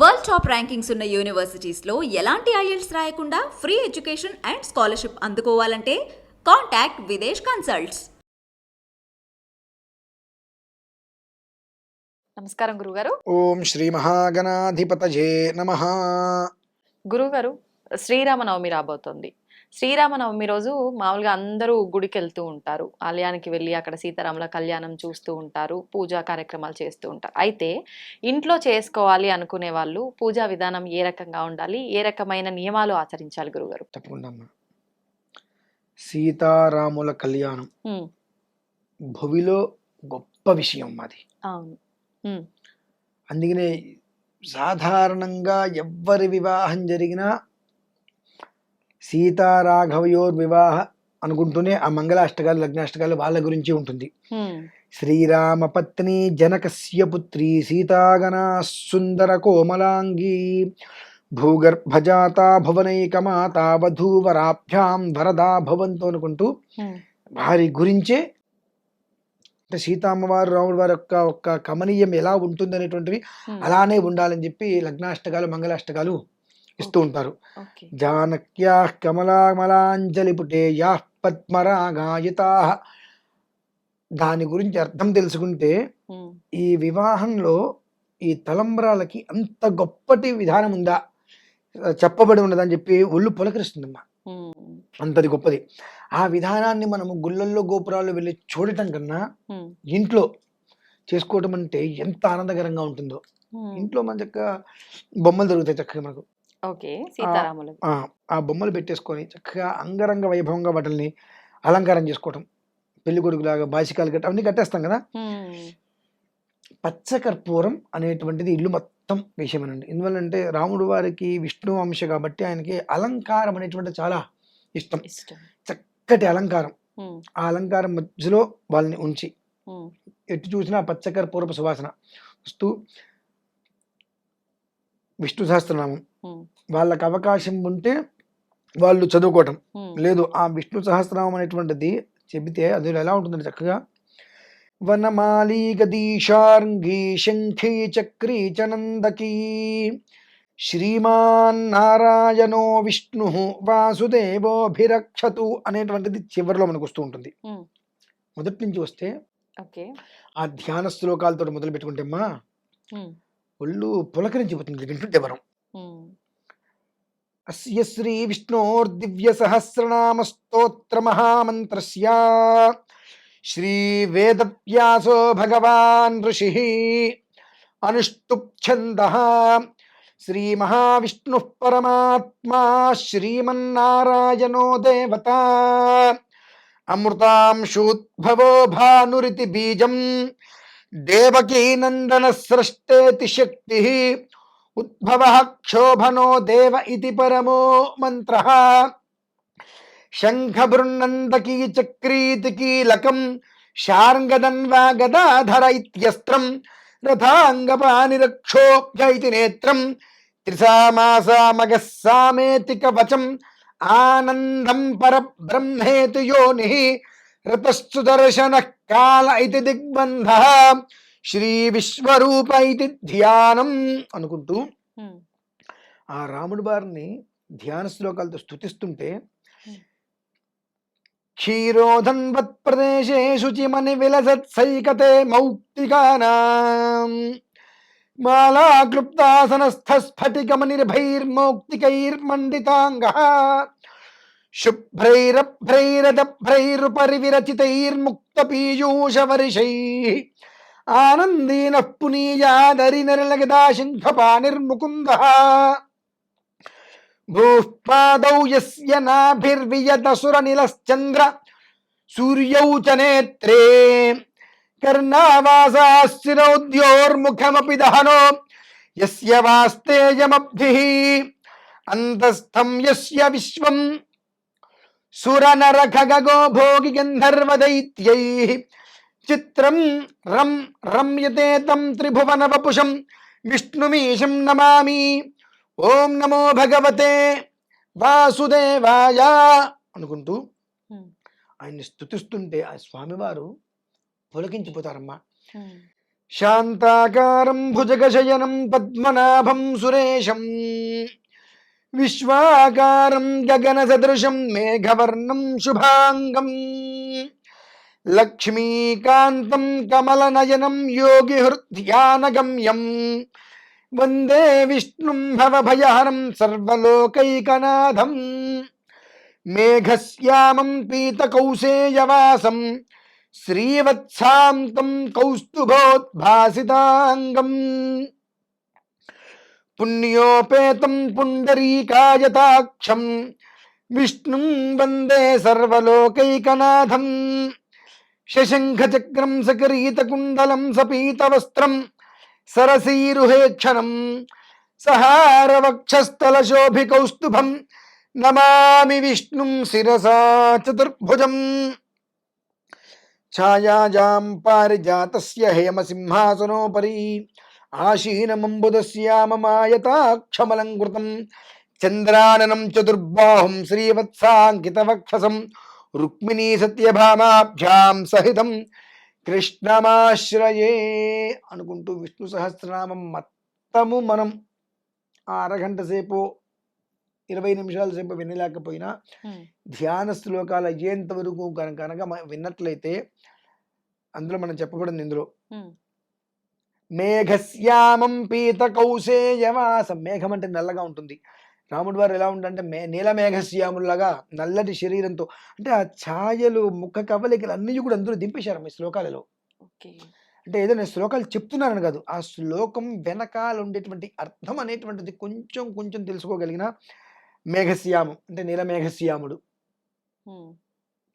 World top rankings ఉన్న యూనివర్సిటీస్లో ఎలాంటి IELTS రాయకుండా ఫ్రీ ఎడ్యుకేషన్ అండ్ స్కాలర్షిప్ అందుకోవాలంటే కాంటాక్ట్ విదేశ్ కన్సల్ట్స్. నమస్కారం గురుగారు. ఓం శ్రీ మహాగణాధిపతజే నమ. గురుగారు శ్రీరామనవమి రాబోతోంది. శ్రీరామనవమి రోజు మామూలుగా అందరూ గుడికి వెళ్తూ ఉంటారు. ఆలయానికి వెళ్ళి అక్కడ సీతారాముల కళ్యాణం చూస్తూ ఉంటారు. పూజా కార్యక్రమాలు చేస్తూ ఉంటారు. అయితే ఇంట్లో చేసుకోవాలి అనుకునే వాళ్ళు పూజా విధానం ఏ రకంగా ఉండాలి ఏ రకమైన నియమాలు ఆచరించాలి గురుగారు? తప్పకుండా అమ్మా. సీతారాముల కళ్యాణం ఉమ్, భువిలో గొప్ప విషయం మాది. అవును. ఉమ్, అందుకనే సాధారణంగా ఎవ్వరి వివాహం జరిగినా సీతారాఘవయోర్ వివాహ అనుకుంటూనే ఆ మంగళాష్టకాలు లగ్నాష్టకాలు వాళ్ళ గురించి ఉంటుంది. శ్రీరామ పత్ని జనకస్య పుత్రి సీతాగనా సుందర కోమలాంగీ భూగర్భజాత భువనైకమాత వధూవరాభ్యాం వరదా భవంతు అనుకుంటూ వారి గురించే అంటే సీతామ్మవారు రాముడు వారి యొక్క ఒక్క కమనీయం ఎలా ఉంటుంది అనేటువంటివి అలానే ఉండాలని చెప్పి లగ్నాష్టకాలు మంగళాష్టకాలు ఇస్తూ ఉంటారు. జానక్యా కమలామలాంజలి పుటే యా పద్మరాగాయితా. దాని గురించి అర్థం తెలుసుకుంటే ఈ వివాహంలో ఈ తలంబ్రాలకి అంత గొప్పటి విధానం ఉందా? చెప్పబడి ఉన్నదని చెప్పి ఒళ్ళు పులకరిస్తుందమ్మా. అంతది గొప్పది. ఆ విధానాన్ని మనము గుళ్ళల్లో గోపురాల్లో వెళ్ళి చూడటం కన్నా ఇంట్లో చేసుకోవటం అంటే ఎంత ఆనందకరంగా ఉంటుందో. ఇంట్లో మన చక్కగా బొమ్మలు దొరుకుతాయి చక్కగా మనకు. ఓకే. సీతారాములు. ఆ, బొమ్మలు పెట్టేసుకొని చక్కగా అంగరంగ వైభవంగా వాటిని అలంకారం చేసుకోవటం. పెళ్ళి కొడుకులాగా బాసికాలు కట్టి అవన్నీ కట్టేస్తాం కదా! పచ్చకర్పూరం అనేటువంటిది ఇల్లు మొత్తం విషయమేనండి. ఎందువల్లంటే రాముడు వారికి విష్ణు అంశ కాబట్టి ఆయనకి అలంకారం అనేటువంటి చాలా ఇష్టం. చక్కటి అలంకారం. ఆ అలంకారం మధ్యలో వాళ్ళని ఉంచి ఎటు చూసినా పచ్చకర్పూరపు సువాసన. వస్తూ విష్ణు సహస్రనామం. వాళ్ళకి అవకాశం ఉంటే వాళ్ళు చదువుకోవటం. లేదు ఆ విష్ణు సహస్రనామం అనేటువంటిది చెబితే అది ఎలా ఉంటుందంటే చక్కగా వనమాలి శంఖీ చక్రీ చ నందకీ శ్రీమాన్ నారాయణో విష్ణు వాసుదేవోభిరక్షతు అనేటువంటిది చివరిలో మనకు వస్తూ ఉంటుంది. మొదటి నుంచి వస్తే ఆ ధ్యాన శ్లోకాలతో మొదలు పెట్టుకుంటే అమ్మా ఒళ్ళు పులకరించిపోతుంది వింటుంటే వరం. అస్య శ్రీ విష్ణోర్దివ్య సహస్రనామ స్తోత్ర మహామంత్రస్య శ్రీ వేదవ్యాసో భగవాన్ ఋషి అనుష్టుప్ ఛంద శ్రీ మహావిష్ణు పరమాత్మా శ్రీమన్నారాయణో దేవత. అమృతాంశూద్భవో భానురితి బీజం. దేవకీనందన సృష్టేతి శక్తి. ఉద్భవ క్షోభనో దేవ ఇది పరమో మంత్ర. శంఖబృన్నందకీ చక్రీతి కీలకం శార్ంగదన్వా గదాధర ఇత్యస్త్రం రథాంగపానిరక్షోభ్యైతి నేత్రం త్రిసామాసామగ వచం ఆనందం పరబ్రహ్మేతి యోని రతశ్చుదర్శన కాల ఇది దిగ్బంధ. శ్రీ విశ్వరూప ఇది ధ్యానం అనుకుంటూ ఆ రాముడి వారిని ధ్యాన శ్లోకాలతో స్తుతిస్తుంటే Hmm. క్షీరోధన్వత్ ప్రదేశే శుచిమని విలసత్ సైకతే మౌక్తికానాం. శుభ్రైరభ్రైరదభ్రైరుపరి విరచితైర్ముక్త పీయూషవర్షై ఆనందీన పునీయాదరి నరలగదా శంఖపానిర్ముకుంద భూపాదౌ యస్య నాభిర్వియతసురనిలశ్చంద్ర సూర్యౌ చ నేత్రే. కర్ణావాసాశ్చిరౌద్యోర్ముఖమపి దహనో యస్య వాస్తేయమబ్ధిః అంతస్థం యస్య విశ్వం సురనరఖగగో భోగి గంధర్వదైత్యైః చిత్రం రం రమ్యతే తం త్రిభువన వపుషం విష్ణుమీశం నమామి. ఓం నమో భగవతే వాసుదేవాయ అనుకుంటూ ఆయన్ని స్థుతిస్తుంటే ఆ స్వామివారు పులకించిపోతారమ్మా. శాంతాకారం భుజగశయనం పద్మనాభం సురేశం విశ్వాకారం గగన సదృశం మేఘవర్ణం శుభాంగం లక్ష్మీకాంతం కమలనయనం యోగి హృద్యానగమ్యం వందే విష్ణుం భవభయహరం సర్వలోకైకనాథం మేఘశ్యామం పీతకౌసేయవాసం శ్రీవత్సాంతం కౌస్తుభోద్భాసితాంగం పుణ్యోపేతం పుండరీకాయతాక్షం విష్ణుం వందే సర్వలోకైకనాథం శశంఖచక్రం సకరీతకుండలం సపీతవస్త్రం సరసీరుహేక్షణం సహారవక్షస్థలశోభికౌస్తుభం నమామి విష్ణుం శిరసా చతుర్భుజం. ఛాయాజాం పారిజాతస్య హేమసింహాసనోపరి ఆశీనమంబుదస్యామమాయతాక్షమలంకృతం చంద్రాననం చతుర్బాహుం శ్రీవత్సాంకితవక్షసం రుక్మిణీ సత్యభామాభ్యాం సహితం కృష్ణమాశ్రయే అనుకుంటూ విష్ణు సహస్రనామం మొత్తము మనం ఆ అరగంట సేపు ఇరవై నిమిషాల సేపు వినలేకపోయినా ధ్యాన శ్లోకాలు అయ్యేంత వరకు కనుక విన్నట్లయితే అందులో మనం చెప్పబడింది ఇందులో. మేఘశ్యామం పీత కౌశేయవాసం మేఘం అంటే నల్లగా ఉంటుంది. రాముడి వారు ఎలా ఉండంటే మే నీల మేఘశ్యాములాగా నల్లటి శరీరంతో అంటే ఆ ఛాయలు ముఖ కవలికలు అన్నీ కూడా అందులో దింపేశారు మీ శ్లోకాలలో. అంటే ఏదో నేను శ్లోకాలు చెప్తున్నాను కాదు ఆ శ్లోకం వెనకాల ఉండేటువంటి అర్థం అనేటువంటిది కొంచెం కొంచెం తెలుసుకోగలిగిన మేఘశ్యామం అంటే నీల మేఘశ్యాముడు. ఉమ్,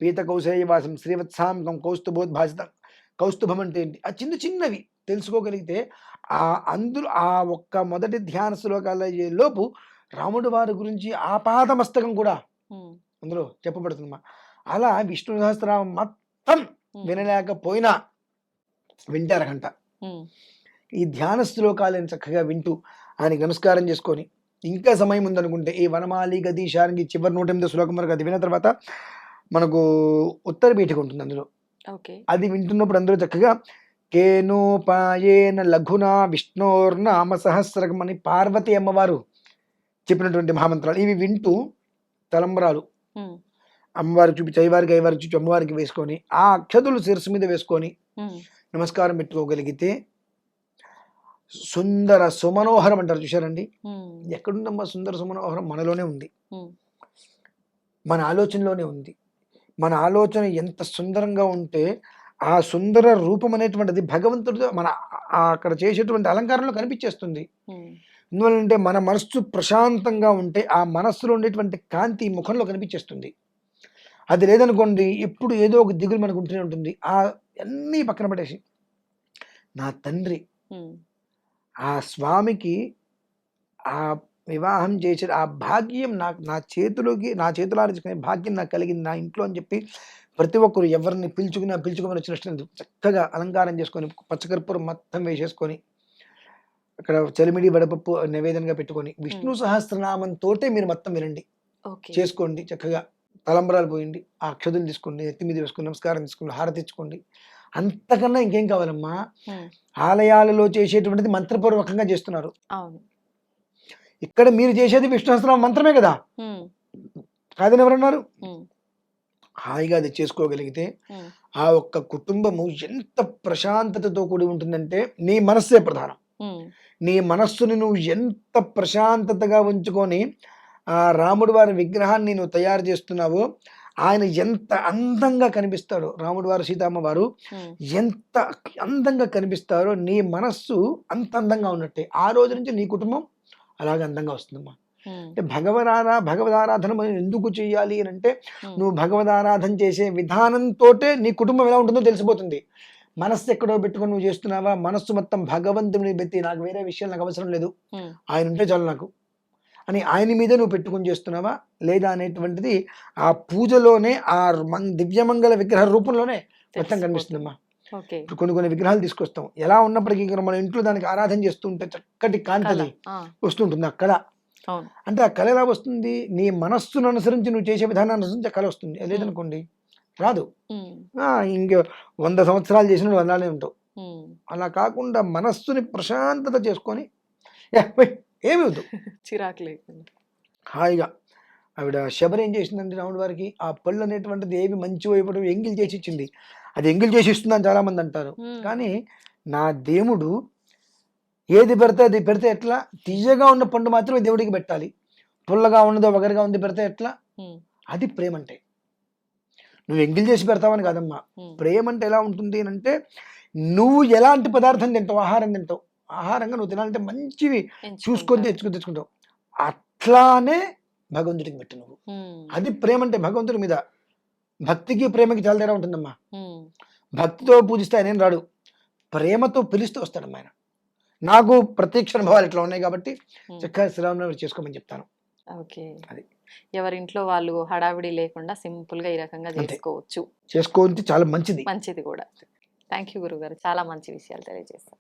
పీత కౌశేయవాసం శ్రీవత్సాంతం కౌస్తుభోద్భాసితం కౌస్తుభం అంటే ఏంటి? ఆ చిన్న చిన్నవి తెలుసుకోగలిగితే ఆ అందులో ఆ ఒక్క మొదటి ధ్యాన శ్లోకాల అయ్యే లోపు రాముడు వారి గురించి ఆపాదమస్తకం కూడా ఉమ్, అందులో చెప్పబడుతుందమ్మా. అలా విష్ణు సహస్రనామం మొత్తం వినలేకపోయినా వింటే అరగంట ఉమ్, ఈ ధ్యాన శ్లోకాలను చక్కగా వింటూ ఆయనకి నమస్కారం చేసుకొని ఇంకా సమయం ఉందనుకుంటే ఈ వనమాలి గది శారంగి చివరి నూట ఎనిమిది శ్లోకం వరకు అది విన్న తర్వాత మనకు ఉత్తర పీఠిక ఉంటుంది అందులో. ఓకే. అది వింటున్నప్పుడు అందరూ చక్కగా కేనోపాయేన లఘునా విష్ణోర్నామ సహస్రకం అని పార్వతి అమ్మవారు చెప్పినటువంటి మహామంత్రాలు. ఇవి వింటూ తలంబరాలు. ఉమ్, అమ్మవారికి చూపించి అయ్యవారికి అయ్యవారికి చూపించి అమ్మవారికి వేసుకొని ఆ అక్షతులు శిరస్సు మీద వేసుకొని నమస్కారం పెట్టుకోగలిగితే సుందర సుమనోహరం అంటారు చూశారండి? ఎక్కడుందమ్మా సుందర సుమనోహరం? మనలోనే ఉంది. మన ఆలోచనలోనే ఉంది. మన ఆలోచన ఎంత సుందరంగా ఉంటే ఆ సుందర రూపం అనేటువంటిది భగవంతుడు మన అక్కడ చేసేటువంటి అలంకారంలో కనిపించేస్తుంది. ఎందువల్లంటే మన మనస్సు ప్రశాంతంగా ఉంటే ఆ మనస్సులో ఉండేటువంటి కాంతి ముఖంలో కనిపించేస్తుంది. అది లేదనుకోండి ఎప్పుడు ఏదో ఒక దిగులు మనకు ఉంటూనే ఉంటుంది. ఆ అన్నీ పక్కన పడేసి నా తండ్రి ఆ స్వామికి ఆ వివాహం చేసే ఆ భాగ్యం నాకు నా చేతిలోకి నా చేతులు ఆర్చుకునే భాగ్యం నాకు కలిగింది నా ఇంట్లో అని చెప్పి ప్రతి ఒక్కరు ఎవరిని పిలుచుకుని పిలుచుకోమని వచ్చినట్టు చక్కగా అలంకారం చేసుకొని పచ్చకర్పూరం మొత్తం వేసేసుకొని అక్కడ చలిమిడి వడపప్పు నివేదనగా పెట్టుకొని విష్ణు సహస్రనామం తోటే మీరు మొత్తం వినండి. చేసుకోండి చక్కగా. తలంబరాలు పోయండి. ఆ అక్షదులు తీసుకోండి ఎత్తి మీద వేసుకోండి నమస్కారం తీసుకోండి హారతి ఇచ్చుకోండి అంతకన్నా ఇంకేం కావాలమ్మా? ఆలయాలలో చేసేటువంటిది మంత్రపూర్వకంగా చేస్తున్నారు. ఇక్కడ మీరు చేసేది విష్ణు సహస్రనామ మంత్రమే కదా? కాదని ఎవరన్నారు? హాయిగా అది చేసుకోగలిగితే ఆ ఒక్క కుటుంబము ఎంత ప్రశాంతతతో కూడి ఉంటుందంటే నీ మనస్సే ప్రధానం. నీ మనస్సుని నువ్వు ఎంత ప్రశాంతతగా ఉంచుకొని ఆ రాముడి వారి విగ్రహాన్ని నువ్వు తయారు చేస్తున్నావో ఆయన ఎంత అందంగా కనిపిస్తాడో రాముడి వారు సీతమ్మ వారు ఎంత అందంగా కనిపిస్తారో నీ మనస్సు అంత అందంగా ఉన్నట్టే. ఆ రోజు నుంచి నీ కుటుంబం అలాగే అందంగా వస్తుందమ్మా. అంటే భగవదారా భగవదారాధన మనం ఎందుకు చేయాలి అని అంటే నువ్వు భగవదారాధన చేసే విధానంతో నీ కుటుంబం ఎలా ఉంటుందో తెలిసిపోతుంది. మనస్సు ఎక్కడో పెట్టుకొని నువ్వు చేస్తున్నావా? మనస్సు మొత్తం భగవంతుని పెట్టి నాకు వేరే విషయాలు నాకు అవసరం లేదు. ఆయన ఉంటే చాలు నాకు. అని ఆయన మీదే నువ్వు పెట్టుకొని చేస్తున్నావా? లేదా అనేటువంటిది ఆ పూజలోనే ఆ మం- దివ్యమంగళ విగ్రహ రూపంలోనే మొత్తం. కనిపిస్తుందమ్మా. కొన్ని కొన్ని విగ్రహాలు తీసుకొస్తాం. ఎలా ఉన్నప్పటికీ మన ఇంట్లో దానికి ఆరాధన చేస్తూ ఉంటే చక్కటి కాంతి వస్తుంటుంది ఆ కళ. అంటే ఆ కళ ఎలా వస్తుంది? నీ మనస్సును అనుసరించి నువ్వు చేసే విధానాన్ని అనుసరించి ఆ కళ వస్తుంది. లేదనుకోండి. రాదు. ఇంక వంద సంవత్సరాలు చేసిన అలానే ఉంటావు. అలా కాకుండా మనస్సుని ప్రశాంతత చేసుకొని "ఏ, పోయ్, ఏమీ వద్దు. చిరాకు లేకుండా. హాయిగా ఆవిడ శబరి ఏం చేసిందంటే రాముడి వారికి ఆ పళ్ళు అనేటువంటిది ఏవి మంచి వైపు ఎంగిల్ చేసి ఇచ్చింది. అది ఎంగిల్ చేసి ఇస్తుందని చాలా మంది అంటారు. కానీ నా దేవుడు ఏది పెడితే అది పెడితే ఎట్లా? తీయగా ఉన్న పండు మాత్రమే దేవుడికి పెట్టాలి. పుల్లగా ఉన్నదో వగరగా ఉంది పెడితే ఎట్లా. అది ప్రేమ అంటే నువ్వు ఎంగిల్ చేసి పెడతావని కాదమ్మా. ప్రేమ అంటే ఎలా ఉంటుంది అని అంటే నువ్వు ఎలాంటి పదార్థం తింటావు ఆహారం తింటావు ఆహారంగా నువ్వు తినాలంటే మంచివి చూసుకొని. తెచ్చుకొని తెచ్చుకుంటావు అట్లానే భగవంతుడికి పెట్టు నువ్వు. అది ప్రేమ అంటే భగవంతుడి మీద భక్తికి ప్రేమకి చాలా తేడా ఉంటుందమ్మా. భక్తితో పూజిస్తే ఆయన రాడు ప్రేమతో పిలుస్తూ వస్తాడమ్మా ఆయన నాకు ప్రత్యక్ష అనుభవాలు ఇట్లా ఉన్నాయి కాబట్టి. చక్కగా శ్రీరామనవమి చేసుకోమని చెప్తాను ఓకే అది. ఎవరింట్లో వాళ్ళు హడావిడి లేకుండా సింపుల్గా ఈ రకంగా. చేసుకోవచ్చు. చేసుకోవచ్చు చాలా మంచిది. మంచిది కూడా. థ్యాంక్ యూ గురుగారు. చాలా మంచి విషయాలు తెలియజేస్తారు